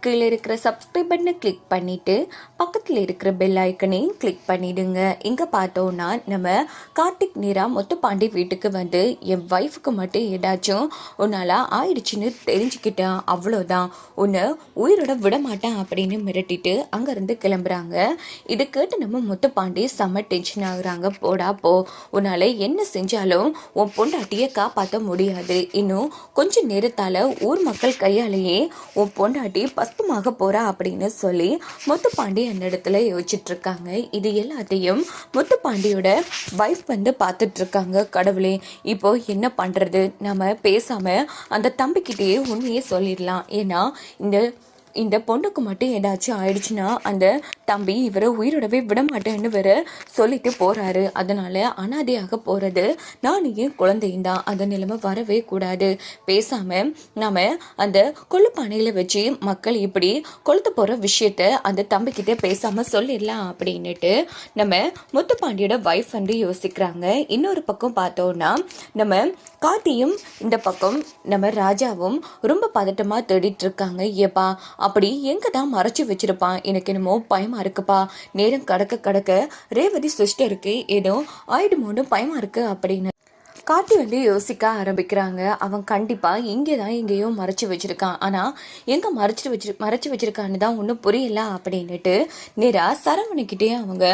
கீழே இருக்கிற சப்ஸ்கிரைப் பட்டனை கிளிக் பண்ணிவிட்டு பக்கத்தில் இருக்கிற பெல் ஐக்கனையும் கிளிக் பண்ணிவிடுங்க இங்கே பார்த்தோன்னா நம்ம கார்த்திக் நீரா முத்துப்பாண்டி வீட்டுக்கு வந்து என் ஒய்ஃபுக்கு மட்டும் ஏதாச்சும் உன்னால் ஆயிடுச்சுன்னு தெரிஞ்சுக்கிட்டேன் அவ்வளோதான் உன்னை உயிரோட விட மாட்டேன் அப்படின்னு மிரட்டிட்டு அங்கேருந்து கிளம்புறாங்க. இதை கேட்டு நம்ம முத்துப்பாண்டி செம்ம டென்ஷன் ஆகுறாங்க. போடா போ. உன்னால் என்ன செஞ்சாலும் உன் பொண்டாட்டியை காப்பாற்ற முடியாது. இன்னும் கொஞ்ச நேரத்தால் ஊர் மக்கள் கையாலேயே உன் பொண்டாட்டி பஸ்பமாக போறா அப்படின்னு சொல்லி முத்துப்பாண்டி அந்த இடத்துல யோசிச்சுட்டு இருக்காங்க இது எல்லாத்தையும் முத்துப்பாண்டியோட வைஃப் வந்து பார்த்துட்டு இருக்காங்க கடவுளே இப்போ என்ன பண்றது? நம்ம பேசாம அந்த தம்பிக்கிட்டேயே உண்மையே சொல்லிடலாம். ஏன்னா இந்த இந்த பொண்ணுக்கு மட்டும் ஏதாச்சும் ஆயிடுச்சுன்னா அந்த தம்பி இவரை உயிரோடவே விட மாட்டேன்னு வேற சொல்லிட்டு போறாரு. அதனால அனாதையாக போறது நான் ஏன் குழந்தையும் தான். அந்த நிலைமை வரவே கூடாது. பேசாம நாம அந்த கொள்ளுப்பானையில வச்சு மக்கள் இப்படி கொளுத்து போற விஷயத்த அந்த தம்பிக்கிட்ட பேசாம சொல்லிடலாம் அப்படின்னுட்டு நம்ம முத்துப்பாண்டியோட வைஃப் வந்து யோசிக்கிறாங்க. இன்னொரு பக்கம் பார்த்தோம்னா நம்ம காத்தியும் இந்த பக்கம் நம்ம ராஜாவும் ரொம்ப பதட்டமா தேடிட்டு இருக்காங்க. ஏப்பா அப்படி எங்கே தான் மறைச்சு வச்சிருப்பான்? எனக்கு என்னமோ பயமா இருக்குப்பா. நேரம் கடக்க கடக்க ரேவதி சிஸ்டருக்கு ஏதோ ஆயிடுமோன்னு பயமா இருக்கு அப்படின்னு. காட்டி வந்து யோசிக்க ஆரம்பிக்கிறாங்க. அவன் கண்டிப்பாக இங்கே தான் எங்கேயோ மறைச்சி வச்சுருக்கான். ஆனால் எங்கே மறைச்சிட்டு வச்சு மறைச்சி வச்சிருக்கான்னு தான் ஒன்றும் புரியல அப்படின்னுட்டு நேராக சரவணக்கிட்டே அவங்க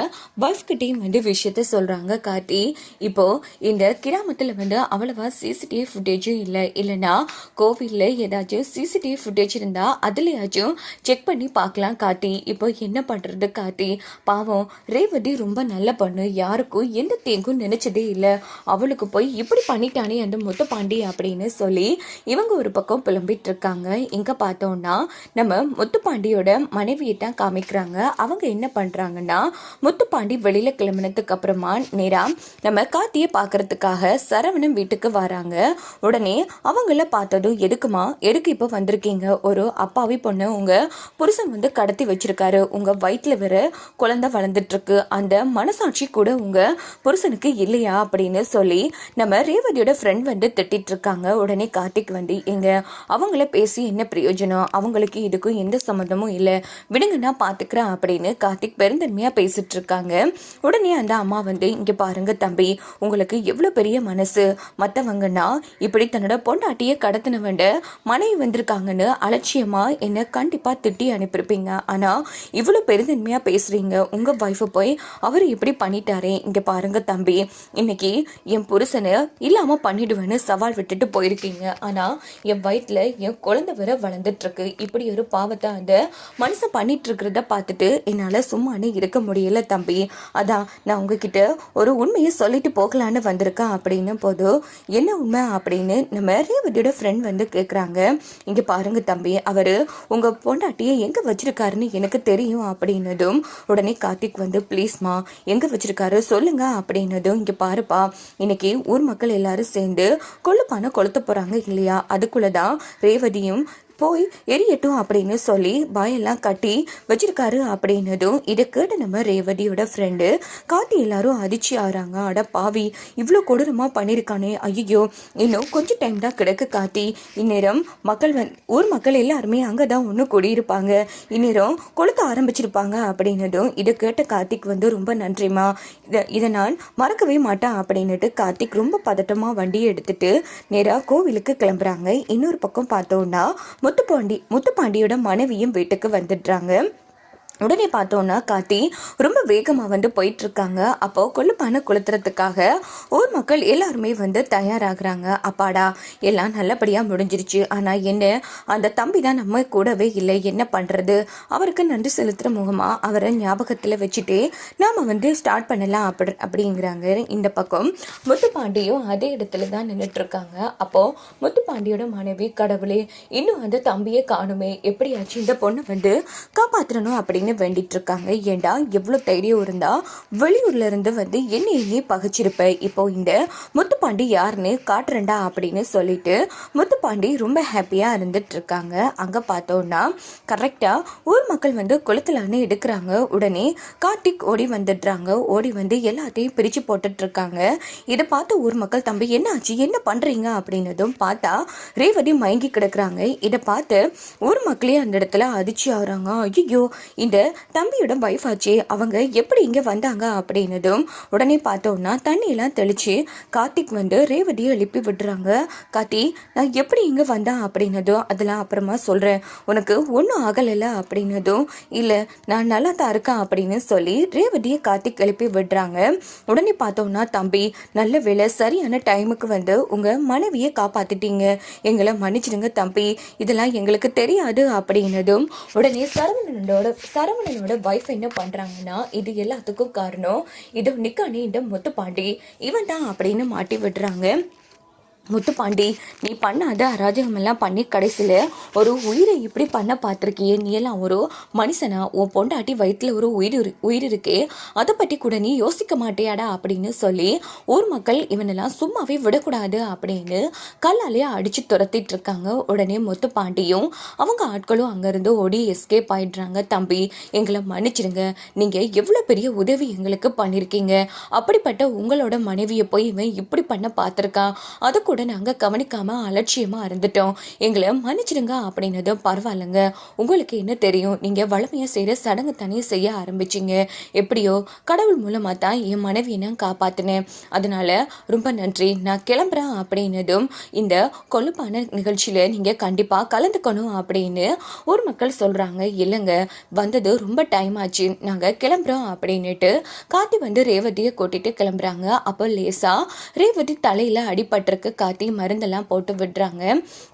ஒய்ஃப்கிட்டேயும் வந்து விஷயத்த சொல்கிறாங்க கார்த்தி. இப்போது இந்த கிராமத்தில் வந்து அவ்வளவா சிசிடிவி ஃபுட்டேஜும் இல்லை. இல்லைன்னா கோவிலில் ஏதாச்சும் சிசிடிவி ஃபுட்டேஜ் இருந்தால் அதுலேயாச்சும் செக் பண்ணி பார்க்கலாம் கார்த்தி. இப்போ என்ன பண்ணுறது கார்த்தி? பாவம் ரேவதி ரொம்ப நல்ல பொண்ணு. யாருக்கும் எந்த தேங்கும் நினச்சதே இல்லை. அவளுக்கு போய் இப்படி பண்ணிட்டானே அந்த முத்துப்பாண்டி அப்படின்னு சொல்லி இவங்க ஒரு பக்கம் புலம்பிட்டு இருக்காங்க இங்க பார்த்தோம்னா நம்ம முத்துப்பாண்டியோட மனைவியை தான் காமிக்கிறாங்க. அவங்க என்ன பண்றாங்கன்னா முத்துப்பாண்டி வெளியில கிளம்பினதுக்கு அப்புறமா நேரா நம்ம காத்தியை பார்க்கறதுக்காக சரவணன் வீட்டுக்கு வராங்க. உடனே அவங்கள பார்த்ததும் எதுக்குமா எதுக்கு இப்போ வந்திருக்கீங்க? ஒரு அப்பாவி பொண்ணு உங்க புருஷன் வந்து கடத்தி வச்சிருக்காரு. உங்க வயிற்றுல வேற குழந்தை வளர்ந்துட்டு இருக்கு. அந்த மனசாட்சி கூட உங்க புருஷனுக்கு இல்லையா? அப்படின்னு சொல்லி நம்ம ரேவதியோட ஃப்ரெண்ட் வந்து திட்டிகிட்டு இருக்காங்க உடனே கார்த்திக் வந்து எங்க அவங்கள பேசி என்ன பிரயோஜனம்? அவங்களுக்கு இதுக்கும் எந்த சம்மந்தமும் இல்லை. விடுங்க நான் பார்த்துக்கிறேன் அப்படின்னு கார்த்திக் பெருந்தன்மையாக பேசிகிட்டு இருக்காங்க உடனே அந்த அம்மா வந்து இங்கே பாருங்க தம்பி உங்களுக்கு எவ்வளோ பெரிய மனசு. மற்றவங்கன்னா இப்படி தன்னோட பொண்டாட்டியை கடத்தினவண்ட மனைவி வந்திருக்காங்கன்னு அலட்சியமாக என்னை கண்டிப்பாக திட்டி அனுப்பியிருப்பீங்க. ஆனால் இவ்வளோ பெருந்தன்மையாக பேசுகிறீங்க உங்கள் ஒய்ஃபை போய் அவர் இப்படி பண்ணிட்டாரே. இங்கே பாருங்க தம்பி இன்னைக்கு என் புருஷனை இல்லாமல் பண்ணிடுவேன்னு சவால் விட்டுட்டு போயிருக்கீங்க. ஆனால் என் வயிற்றில் என் குழந்தை வர வளர்ந்துட்டுருக்கு. இப்படி ஒரு பாவத்தை அந்த மனுஷன் பண்ணிகிட்ருக்கிறத பார்த்துட்டு என்னால் சும்மானு இருக்க முடியல தம்பி. அதான் நான் உங்ககிட்ட ஒரு உண்மையை சொல்லிட்டு போகலான்னு வந்திருக்கேன் அப்படின்னு போது என்ன உண்மை அப்படின்னு நம்ம ரேவதியோட ஃப்ரெண்ட் வந்து கேட்குறாங்க இங்கே பாருங்க தம்பி அவர் உங்கள் பொண்டாட்டியை எங்கே வச்சிருக்காருன்னு எனக்கு தெரியும் அப்படின்னதும் உடனே கார்த்திக் வந்து ப்ளீஸ்மா எங்கே வச்சிருக்காரு? சொல்லுங்க அப்படின்னதும் இங்கே பாருப்பா இன்னைக்கு ஊர் மக்கள் எல்லாரும் சேர்ந்து கொழுப்பான கொளுத்த போறாங்க இல்லையா? அதுக்குள்ளதான் ரேவதியும் போய் எரியட்டும் அப்படின்னு சொல்லி பாயெல்லாம் கட்டி வச்சிருக்காரு அப்படின்னதும் இதை கேட்டு நம்ம ரேவதியோட ஃப்ரெண்டு காத்தி எல்லாரும் அதிர்ச்சி ஆறாங்க. அட பாவி இவ்வளோ கொடூரமாக பண்ணியிருக்கானே ஐயோ இன்னும் கொஞ்சம் டைம் தான் கிடக்கு காத்தி இந்நேரம் மக்கள் வந் ஊர் மக்கள் எல்லாருமே அங்கே தான் ஒன்று கூடியிருப்பாங்க. இந்நேரம் கொளுத்த ஆரம்பிச்சிருப்பாங்க அப்படின்னதும் இதை கேட்ட கார்த்திக் வந்து ரொம்ப நன்றிமா இதை இதை நான் மறக்கவே மாட்டேன் அப்படின்னுட்டு கார்த்திக் ரொம்ப பதட்டமாக வண்டியை எடுத்துட்டு நேராக கோவிலுக்கு கிளம்புறாங்க. இன்னொரு பக்கம் பார்த்தோன்னா முத்துப்பாண்டி முத்துப்பாண்டியோட மனைவியும் வீட்டுக்கு வந்துடுறாங்க. உடனே பார்த்தோன்னா காத்தி ரொம்ப வேகமாக வந்து போயிட்டுருக்காங்க. அப்போது அப்போ கொள்ளுப்பானை கொளுத்துறதுக்காக ஊர் மக்கள் எல்லாருமே வந்து தயாராகிறாங்க. அப்பாடா எல்லாம் நல்லபடியாக முடிஞ்சிருச்சு. ஆனால் என்ன அந்த தம்பி தான் நம்ம கூடவே இல்லை. என்ன பண்ணுறது அவருக்கு நன்றி செலுத்துகிற முகமாக அவரை ஞாபகத்தில் வச்சுட்டு நாம் வந்து ஸ்டார்ட் பண்ணலாம் அப்படி அப்படிங்கிறாங்க. இந்த பக்கம் முத்துப்பாண்டியும் அதே இடத்துல தான் நின்றுட்டுருக்காங்க அப்போது முத்துப்பாண்டியோட மனைவி கடவுளே இன்னும் அந்த தம்பியை காணுமே. எப்படியாச்சும் இந்த பொண்ணை வந்து காப்பாற்றணும் அப்படின்னு அப்படின்னு வேண்டிட்டு இருக்காங்க ஏண்டா எவ்வளோ தைரியம் இருந்தா வெளியூர்ல இருந்து வந்து என்ன என்னையே பகைச்சிருப்ப. இப்போ இந்த முத்துப்பாண்டி யாருன்னு காட்டுறேன்டா அப்படின்னு சொல்லிட்டு முத்துப்பாண்டி ரொம்ப ஹாப்பியா இருந்துட்டு இருக்காங்க அங்க பார்த்தோம்னா கரெக்டா ஊர் மக்கள் வந்து குளத்துலான்னு எடுக்கிறாங்க. உடனே கார்த்திக் ஓடி வந்துடுறாங்க. ஓடி வந்து எல்லாத்தையும் பிரிச்சு போட்டுட்டு இருக்காங்க இதை பார்த்து ஊர் மக்கள் தம்பி என்ன ஆச்சு என்ன பண்றீங்க? அப்படின்னதும் பார்த்தா ரேவதி மயங்கி கிடக்குறாங்க. இதை பார்த்து ஊர் மக்களே அந்த இடத்துல அதிர்ச்சி ஆகுறாங்க. ஐயோ இந்த தம்பியோட வைஃப் ஆச்சு. அவங்க எப்படி இங்கே வந்தாங்க அப்படின்னதும் உடனே பார்த்தோம்னா தண்ணியெல்லாம் தெளித்து கார்த்திக் வந்து ரேவதியை எழுப்பி விடுறாங்க. கார்த்தி நான் எப்படி இங்கே வந்தேன் அப்படின்னதும் அதெல்லாம் அப்புறமா சொல்கிறேன் உனக்கு ஒன்றும் ஆகலைல்ல அப்படின்னதும் இல்லை நான் நல்லா தான் இருக்கேன் அப்படின்னு சொல்லி ரேவதியை கார்த்திக் எழுப்பி விடுறாங்க. உடனே பார்த்தோம்னா தம்பி நல்ல வேலை சரியான டைமுக்கு வந்து உங்கள் மனைவியை காப்பாற்றிட்டீங்க எங்களை மன்னிச்சிடுங்க தம்பி. இதெல்லாம் எங்களுக்கு தெரியாது அப்படின்னதும் உடனே சரவணனோட சரவணனோட வைஃப் என்ன பண்றாங்கன்னா இது எல்லாத்துக்கும் காரணம். இது நிக்கானே இந்த முத்துப்பாண்டி. இவன் தான் அப்படின்னு மாட்டி விடுறாங்க. முத்துப்பாண்டி நீ பண்ணாத அராஜகமெல்லாம் பண்ணி கடைசியில் ஒரு உயிரை இப்படி பண்ண பார்த்துருக்கியே? நீ எல்லாம் ஒரு மனுஷனா? உன் பொண்டாட்டி வயிற்றுல ஒரு உயிர் உயிர் இருக்கே. அதை பற்றி கூட நீ யோசிக்க மாட்டியாடா அப்படின்னு சொல்லி ஊர் மக்கள் இவனெல்லாம் சும்மாவே விடக்கூடாது அப்படின்னு கல்லாலேயே அடித்து துரத்திட்டு இருக்காங்க. உடனே முத்துப்பாண்டியும் அவங்க ஆட்களும் அங்கேருந்து ஓடி எஸ்கேப் ஆயிடுறாங்க. தம்பி எங்களை மன்னிச்சிடுங்க. நீங்கள் எவ்வளோ பெரிய உதவி எங்களுக்கு பண்ணியிருக்கீங்க. அப்படிப்பட்ட உங்களோட மனைவியை போய் இவன் இப்படி பண்ண பார்த்துருக்கான் அதை கூட நாங்கள் கவனிக்காமல் அலட்சியமாக இருந்துட்டோம். எங்களை மன்னிச்சிடுங்க அப்படின்னதும் பரவாயில்லைங்க. உங்களுக்கு என்ன தெரியும்? நீங்கள் வளமையாக செய்கிற சடங்கு தனியாக செய்ய ஆரம்பிச்சிங்க. எப்படியோ கடவுள் மூலமாக தான் என் மனைவியை நான் காப்பாற்றினேன் அதனால் ரொம்ப நன்றி. நான் கிளம்புறேன் அப்படின்னதும் இந்த கொழுப்பான நிகழ்ச்சியில் நீங்கள் கண்டிப்பாக கலந்துக்கணும் அப்படின்னு ஊர் மக்கள் சொல்கிறாங்க இல்லைங்க வந்தது ரொம்ப டைம் ஆச்சு. நாங்கள் கிளம்புறோம் அப்படின்னுட்டு கார்த்தி வந்து ரேவதியை கூட்டிகிட்டு கிளம்புறாங்க. அப்போ லேசாக ரேவதி தலையில் அடிபட்டிருக்கு. காட்டி மருந்தெல்லாம் போட்டு விடுறாங்க.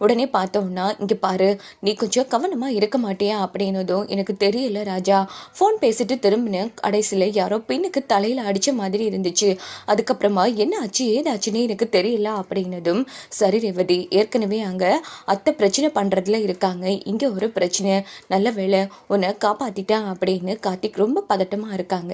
உடனே பார்த்தோம்னா இங்கே பாரு நீ கொஞ்சம் கவனமாக இருக்க மாட்டியா? அப்படின்னதும் எனக்கு தெரியல ராஜா. ஃபோன் பேசிட்டு திரும்பினேன் கடைசியில் யாரோ பெண்ணுக்கு தலையில் அடித்த மாதிரி இருந்துச்சு. அதுக்கப்புறமா என்ன ஆச்சு ஏதாச்சுன்னு எனக்கு தெரியல. அப்படின்னதும் சரி ரேவதி ஏற்கனவே அங்கே அத்தை பிரச்சனை பண்ணுறதுல இருக்காங்க. இங்கே ஒரு பிரச்சனை. நல்ல வேளை உன்னை காப்பாற்றிட்டேன் அப்படின்னு கார்த்திக் ரொம்ப பதட்டமாக இருக்காங்க.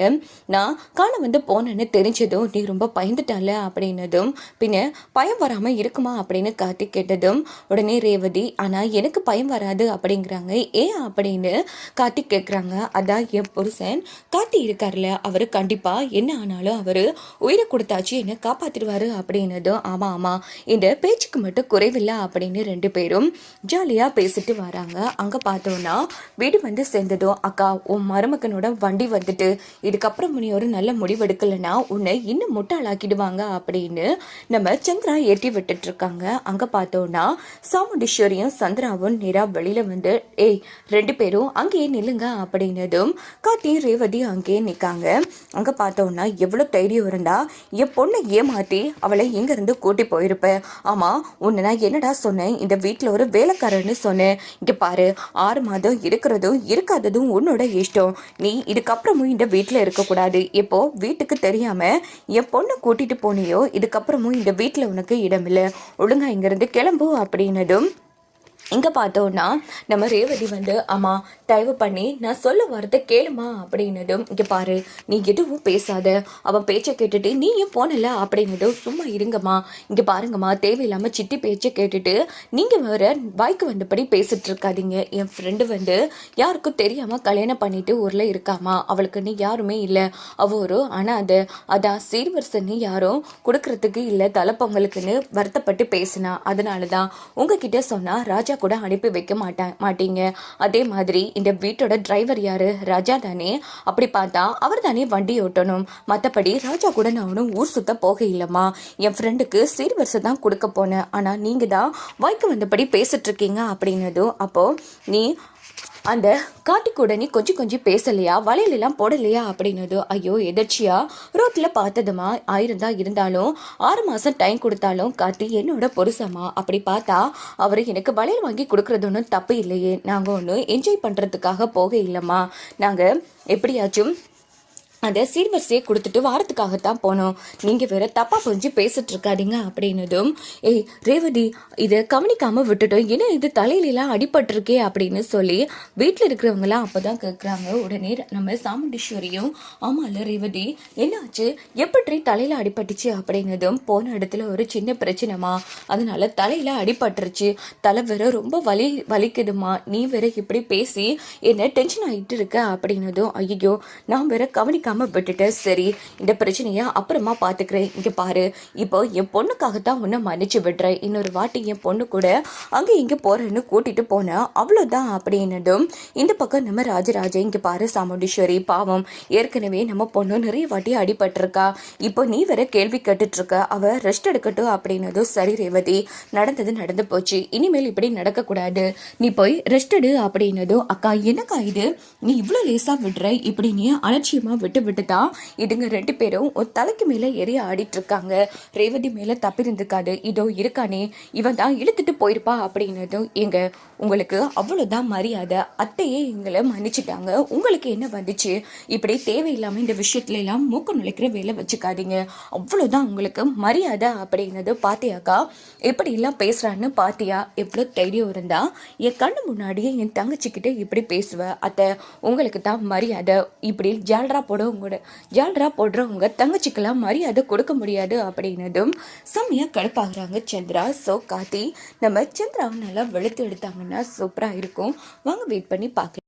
நான் காண வந்து போனேன்னு தெரிஞ்சதும் நீ ரொம்ப பயந்துட்டால? அப்படின்னதும் பின்ன பயம் வராமல் வராம இருக்குமா அப்படின்னு கார்த்திக் கேட்டதும் உடனே ரேவதி ஆனா எனக்கு பயம் வராது அப்படிங்கிறாங்க. ஏன் அப்படின்னு கார்த்திக் கேட்குறாங்க அதான் என் புருஷன் கார்த்தி இருக்கார்ல அவர் கண்டிப்பா என்ன ஆனாலும் அவர் உயிரை கொடுத்தாச்சு என்ன காப்பாத்திடுவாரு அப்படின்னதும் ஆமா ஆமா இந்த பேச்சுக்கு மட்டும் குறைவில்லை அப்படின்னு ரெண்டு பேரும் ஜாலியா பேசிட்டு வராங்க. அங்க பார்த்தோம்னா வீடு வந்து சேர்ந்ததும் அக்கா உன் மருமகனோட வண்டி வந்துட்டு இதுக்கப்புறம் நீ ஒரு நல்ல முடிவெடுக்கலைன்னா உன்னை இன்னும் முட்டாளாக்கிடுவாங்க அப்படின்னு நம்ம சந்திரா ஏற்றி விட்டுட்டு இருக்காங்க அங்க பார்த்தோம்னா சாமுண்டீஸ்வரியும் சந்திராவும் நேரா வெளியில வந்து ஏய் ரெண்டு பேரும் அங்கேயே நில்லுங்க அப்படின்னதும் காத்தி ரேவதி அங்கேயே நிக்காங்க. அங்க பார்த்தோம்னா எவ்வளவு தைரியம் இருந்தா என் பொண்ணை ஏமாத்தி அவளை எங்க இருந்து கூட்டி போயிருப்ப. ஆமா உன்னை நான் என்னடா சொன்னேன்? இந்த வீட்டுல ஒரு வேலைக்காரன்னு சொன்னேன். இங்க பாரு ஆறு மாதம் இருக்கிறதும் இருக்காததும் உன்னோட இஷ்டம். நீ இதுக்கப்புறமும் இந்த வீட்டில் இருக்கக்கூடாது. இப்போ வீட்டுக்கு தெரியாம என் பொண்ணை கூட்டிட்டு போனியோ இதுக்கப்புறமும் இந்த வீட்டில் உனக்கு இடம் இடமில்லை. ஒழுங்கா இங்கேருந்து கிளம்பு அப்படின்னதும் இங்கே பார்த்தோன்னா நம்ம ரேவதி வந்து அம்மா தயவு பண்ணி நான் சொல்ல வரதை கேளுமா? அப்படின்னதும் இங்கே பாரு நீ எதுவும் பேசாத. அவன் பேச்சை கேட்டுட்டு நீயும் போனல? அப்படின்னதும் சும்மா இருங்கம்மா. இங்கே பாருங்கம்மா தேவையில்லாமல் சித்தி பேச்சை கேட்டுட்டு நீங்கள் வேற வாய்க்கு வந்தபடி பேசிட்டு இருக்காதீங்க. என் ஃப்ரெண்டு வந்து யாருக்கும் தெரியாமல் கல்யாணம் பண்ணிட்டு ஊரில் இருக்காமா அவளுக்குன்னு யாருமே இல்லை. அவள் ஒரு அனாதை. அதான் சீர்வரிசன்னு யாரும் கொடுக்கறதுக்கு இல்லை தலைப்பொங்கலுக்குன்னு வருத்தப்பட்டு பேசினா. அதனால தான் உங்ககிட்ட சொன்னால் ராஜா கூட அனுப்பி வைக்க மாட்டா மாட்டீங்க. அதே மாதிரி இந்த வீட்டோட டிரைவர் யாரு? ராஜா தானே. அப்படி பார்த்தா அவர் தானே வண்டி ஓட்டணும். மற்றபடி ராஜா கூட நான் ஒன்றும் ஊர் சுத்த போக இல்லைம்மா. என் ஃப்ரெண்டுக்கு சீர்வரிசை தான் கொடுக்க போனேன். ஆனால் நீங்கள் தான் வாய்க்கு வந்தபடி பேசிட்டு இருக்கீங்க அப்படின்னதும் அப்போ நீ அந்த காட்டுக்கூட நீ கொஞ்சம் கொஞ்சம் பேசலையா? வளையலெல்லாம் போடலையா? அப்படின்னது ஐயோ எதர்ச்சியா? ரோட்டில் பார்த்ததுமா? ஆயிருந்தா இருந்தாலும் ஆறு மாதம் டைம் கொடுத்தாலும் கார்த்தி என்னோட பொருசம்மா. அப்படி பார்த்தா அவர் எனக்கு வளையல் வாங்கி கொடுக்கறது ஒன்றும் தப்பு இல்லையே. நாங்கள் ஒன்றும் என்ஜாய் பண்ணுறதுக்காக போக இல்லைம்மா. நாங்கள் எப்படியாச்சும் அதை சீர்வரிசையை கொடுத்துட்டு வாரத்துக்காகத்தான் போனோம். நீங்கள் வேற தப்பாக புரிஞ்சு பேசிட்டு இருக்காதீங்க அப்படின்னதும் ஏய் ரேவதி இதை கவனிக்காம விட்டுட்டோம். ஏன்னா இது தலையிலலாம் அடிபட்டிருக்கே? அப்படின்னு சொல்லி வீட்டில் இருக்கிறவங்களாம் அப்போ தான் கேட்குறாங்க உடனே நம்ம சாமுண்டீஸ்வரியும் ஆமாம்ல ரேவதி என்னாச்சு? எப்படி தலையில் அடிபட்டுச்சு? அப்படின்னதும் போன இடத்துல ஒரு சின்ன பிரச்சனைமா அதனால தலையில் அடிபட்டுருச்சு. தலை வேற ரொம்ப வலி வலிக்குதுமா நீ வேற இப்படி பேசி என்ன டென்ஷன் ஆகிட்டு இருக்க? அப்படின்னதும் ஐயோ நான் வேற கவனிக்காம விட்டுட்டேன் சரி இந்த பிரச்சனையை அப்புறமா பார்த்துக்கிறேன் இங்கே பாரு இப்போ என் பொண்ணுக்காகத்தான் உன்னை மன்னிச்சு விடுறேன். இன்னொரு வாட்டி என் பொண்ணு கூட அங்கே இங்கே போகிறேன்னு கூட்டிகிட்டு போனேன் அவ்வளோதான் அப்படின்னதும் இந்த பக்கம் நம்ம ராஜராஜ இங்கே பாரு சாமுண்டீஸ்வரி பாவம் ஏற்கனவே நம்ம பொண்ணு நிறைய வாட்டி அடிபட்டிருக்கா. இப்போ நீ வேற கேள்வி கேட்டுட்ருக்க அவள் ரெஸ்ட் எடுக்கட்டும் அப்படின்னதும் சரி ரேவதி. நடந்தது நடந்து போச்சு. இனிமேல் இப்படி நடக்கக்கூடாது. நீ போய் ரெஸ்ட் எடு அப்படின்னதும் அக்கா என்னக்கா இது? நீ இவ்வளோ லேசாக விடுற? இப்படி நீ அலட்சியமாக விட்டு விட்டு தான் இதுங்க ரெண்டு பேரும் ஒரு தலைக்கு மேலே ஏறி ஆடிட்டு இருக்காங்க ரேவதி மேலே தப்பி இருந்திருக்காது இதோ இருக்கானே இவன் தான் இழுத்துட்டு போயிருப்பா அப்படின்னதும் எங்க உங்களுக்கு அவ்வளோதான் மரியாதை. அத்தையே எங்களை மன்னிச்சிட்டாங்க. உங்களுக்கு என்ன வந்துச்சு? இப்படி தேவையில்லாமல் இந்த விஷயத்துல எல்லாம் மூக்க நுழைக்கிற வேலை வச்சுக்காதீங்க. அவ்வளோதான் உங்களுக்கு மரியாதை அப்படின்னது பாத்தியாக்கா? எப்படி எல்லாம் பேசுறான்னு பாத்தியா? எவ்வளோ தைரியம் இருந்தா? என் கண்ணு முன்னாடியே என் தங்கச்சிக்கிட்ட இப்படி பேசுவேன் அத்தை உங்களுக்கு தான் மரியாதை. இப்படி ஜால்ரா போட உங்களோட ஜால்ரா போடுறவங்க தங்கச்சிக்கெல்லாம் மரியாதை கொடுக்க முடியாது அப்படின்னதும் செம்மையா கடுப்பாகிறாங்க சந்திரா. ஸோ காத்தி நம்ம சந்திராவை நல்லா வெளுத்து எடுத்தாங்கன்னா சூப்பராக இருக்கும். வாங்க வெயிட் பண்ணி பார்க்கலாம்.